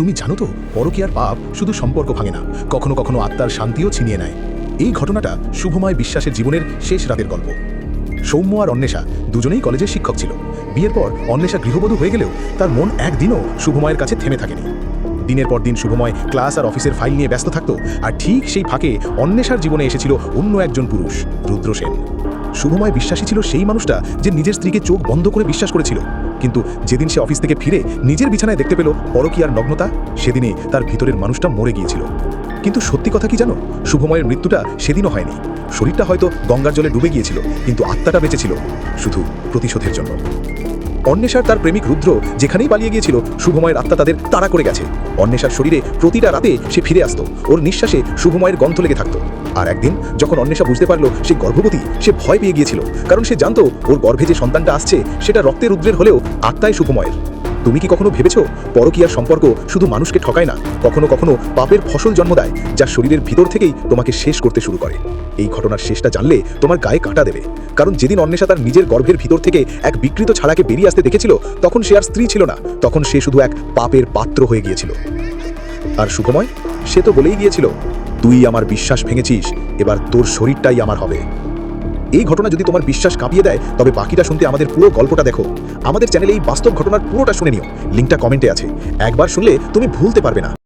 তুমি জানো তো, পরকীয়ার পাপ শুধু সম্পর্ক ভাঙে না, কখনো কখনো আত্মার শান্তিও ছিনিয়ে নেয়। এই ঘটনাটা শুভময় বিশ্বাসের জীবনের শেষ রাতের গল্প। সৌম্য আর অন্বেষা দুজনেই কলেজের শিক্ষক ছিল। বিয়ের পর অন্বেষা গৃহবধূ হয়ে গেলেও তার মন একদিনও শুভময়ের কাছে থেমে থাকেনি। দিনের পর দিন শুভময় ক্লাস আর অফিসের ফাইল নিয়ে ব্যস্ত থাকতো, আর ঠিক সেই ফাঁকে অন্বেষার জীবনে এসেছিল অন্য একজন পুরুষ, রুদ্র সেন। শুভময় বিশ্বাসী ছিল সেই মানুষটা যে নিজের স্ত্রীকে চোখ বন্ধ করে বিশ্বাস করেছিল। কিন্তু যেদিন সে অফিস থেকে ফিরে নিজের বিছানায় দেখতে পেল পরকীয়ার নগ্নতা, সেদিনে তার ভিতরের মানুষটা মরে গিয়েছিল। কিন্তু সত্যি কথা কি জানো? শুভময়ের মৃত্যুটা সেদিনও হয়নি। শরীরটা হয়তো গঙ্গার জলে ডুবে গিয়েছিল, কিন্তু আত্মাটা বেঁচেছিল শুধু প্রতিশোধের জন্য। অন্বেষার তার প্রেমিক রুদ্র যেখানেই পালিয়ে গিয়েছিল, শুভময়ের আত্মা তাদের তাড়া করে গেছে। অন্বেষার শরীরে প্রতিটা রাতে সে ফিরে আসত। ওর নিঃশ্বাসে শুভময়ের গন্ধ লেগে থাকতো। আর একদিন যখন অন্বেষা বুঝতে পারল সে গর্ভবতী, সে ভয় পেয়ে গিয়েছিল। কারণ সে জানত ওর গর্ভে যে সন্তানটা আসছে, সেটা রক্তের রুদ্রের হলেও আত্মায় শুভময়ের। তুমি কি কখনো ভেবেছো? পরকীয়ার সম্পর্ক শুধু মানুষকে ঠকায় না, কখনো কখনো পাপের ফসল জন্ম দেয়, যা শরীরের ভিতর থেকেই তোমাকে শেষ করতে শুরু করে। এই ঘটনার শেষটা জানলে তোমার গায়ে কাঁটা দেবে। কারণ যেদিন অন্বেষা তার নিজের গর্ভের ভিতর থেকে এক বিকৃত ছাড়াকে বেরিয়ে আসতে দেখেছিল, তখন সে আর স্ত্রী ছিল না, তখন সে শুধু এক পাপের পাত্র হয়ে গিয়েছিল। আর সুখময়, সে তো বলেই গিয়েছিল, তুই আমার বিশ্বাস ভেঙেছিস, এবার তোর শরীরটাই আমার হবে। এই ঘটনা যদি তোমার বিশ্বাস কাঁপিয়ে দেয়, তবে বাকিটা শুনতে আমাদের পুরো গল্পটা দেখো। আমাদের চ্যানেলে এই বাস্তব ঘটনার পুরোটা শুনে নিও। লিঙ্কটা কমেন্টে আছে। একবার শুনলে তুমি ভুলতে পারবে না।